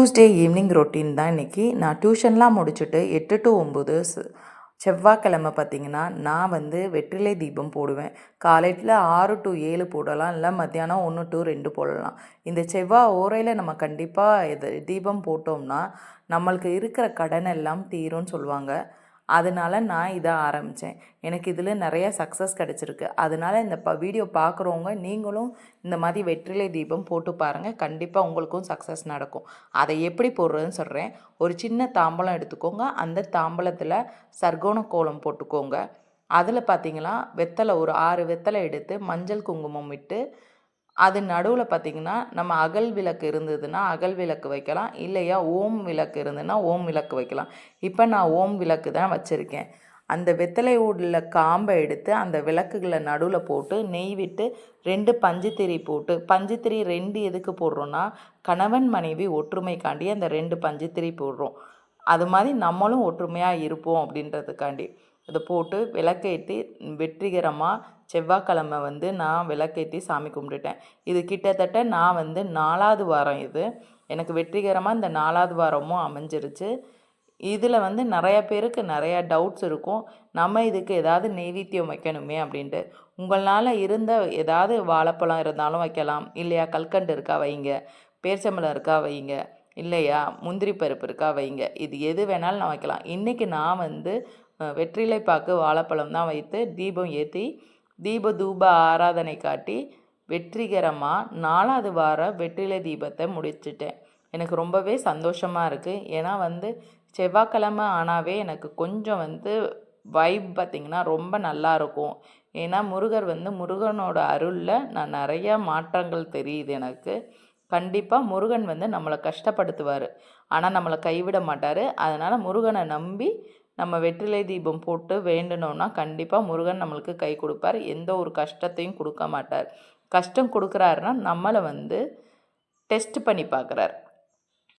Tuesday evening routine தான் இன்றைக்கி நான் டியூஷன்லாம் முடிச்சுட்டு எட்டு டு ஒம்பது செவ்வாய்க்கிழமை பார்த்தீங்கன்னா நான் வந்து வெற்றிலை தீபம் போடுவேன். காலையில் ஆறு டு ஏழு போடலாம் இல்லை மத்தியானம் ஒன்று டு ரெண்டு போடலாம். இந்த செவ்வாய் ஓரையில் நம்ம கண்டிப்பாக இது தீபம் போட்டோம்னா நம்மளுக்கு இருக்கிற கடன் எல்லாம் தீரும்னு சொல்லுவாங்க. அதனால நான் இதை ஆரம்பித்தேன் எனக்கு இதில் நிறைய சக்ஸஸ் கிடச்சிருக்கு. அதனால இந்த ப வீடியோ பார்க்குறவங்க நீங்களும் இந்த மாதிரி வெற்றிலை தீபம் போட்டு பாருங்கள் கண்டிப்பாக உங்களுக்கும் சக்ஸஸ் நடக்கும். அதை எப்படி போடுறதுன்னு சொல்கிறேன் ஒரு சின்ன தாம்பலம் எடுத்துக்கோங்க. அந்த தாம்பலத்தில் சர்க்கோண கோலம் போட்டுக்கோங்க. அதில் பார்த்தீங்கன்னா வெத்தலை ஒரு ஆறு வெத்தலை எடுத்து மஞ்சள் குங்குமம் விட்டு அது நடுவில் பார்த்திங்கன்னா நம்ம அகல் விளக்கு இருந்ததுன்னா அகல் விளக்கு வைக்கலாம். இல்லையா ஓம் விளக்கு இருந்ததுன்னா ஓம் விளக்கு வைக்கலாம். இப்போ நான் ஓம் விளக்கு தான் வச்சுருக்கேன். அந்த வெத்தலை உள்ள காம்பை எடுத்து அந்த விளக்குகளை நடுவில் போட்டு நெய் விட்டு ரெண்டு பஞ்சுத்திரி போட்டு பஞ்சுத்திரி ரெண்டு எதுக்கு போடுறோன்னா கணவன் மனைவி ஒற்றுமைக்காண்டி அந்த ரெண்டு பஞ்சுத்திரி போடுறோம். அது மாதிரி நம்மளும் ஒற்றுமையாக இருப்போம் அப்படின்றதுக்காண்டி. அதை போட்டு விளக்கேற்றி வெற்றிகரமாக செவ்வாய்க்கிழமை வந்து நான் விளக்கேற்றி சாமி கும்பிட்டுட்டேன். இது கிட்டத்தட்ட நான் வந்து நாலாவது வாரம் இது. எனக்கு வெற்றிகரமாக இந்த நாலாவது வாரமும் அமைஞ்சிருச்சு. இதில் வந்து நிறைய பேருக்கு நிறையா டவுட்ஸ் இருக்கும். நம்ம இதுக்கு ஏதாவது நெய்வேத்தியம் வைக்கணுமே அப்படின்ட்டு. உங்களால் இருந்த ஏதாவது வாழைப்பழம் இருந்தாலும் வைக்கலாம். இல்லையா? கல்கண்டு இருக்கா வைங்க. பேர்ச்சம்பளம் இருக்கா வைங்க. இல்லையா? முந்திரி பருப்பு இருக்கா வைங்க. இது எது வேணாலும் நான் வைக்கலாம். இன்றைக்கி நான் வந்து வெற்றிலை பாக்கு வாழைப்பழம் தான் வைத்து தீபம் ஏற்றி தீப தூப ஆராதனை காட்டி வெற்றிகரமாக நாலாவது வார வெற்றிலை தீபத்தை முடிச்சிட்டேன். எனக்கு ரொம்பவே சந்தோஷமாக இருக்குது ஏன்னா வந்து செவ்வாய்க்கிழமை ஆனாவே எனக்கு கொஞ்சம் வந்து வைப் பார்த்திங்கன்னா ரொம்ப நல்லா இருக்கும். ஏன்னா முருகர் வந்து முருகனோட அருளில் நான் நிறையா மாற்றங்கள் தெரியுது எனக்கு. கண்டிப்பாக முருகன் வந்து நம்மளை கஷ்டப்படுத்துவார். ஆனால் நம்மளை கைவிட மாட்டார். அதனால் முருகனை நம்பி நம்ம வெற்றிலை தீபம் போட்டு வேண்டணும்னா கண்டிப்பாக முருகன் நம்மளுக்கு கை கொடுப்பார். எந்த ஒரு கஷ்டத்தையும் கொடுக்க மாட்டார். கஷ்டம் கொடுக்குறாருன்னா நம்மளை வந்து டெஸ்ட் பண்ணி பார்க்குறார்.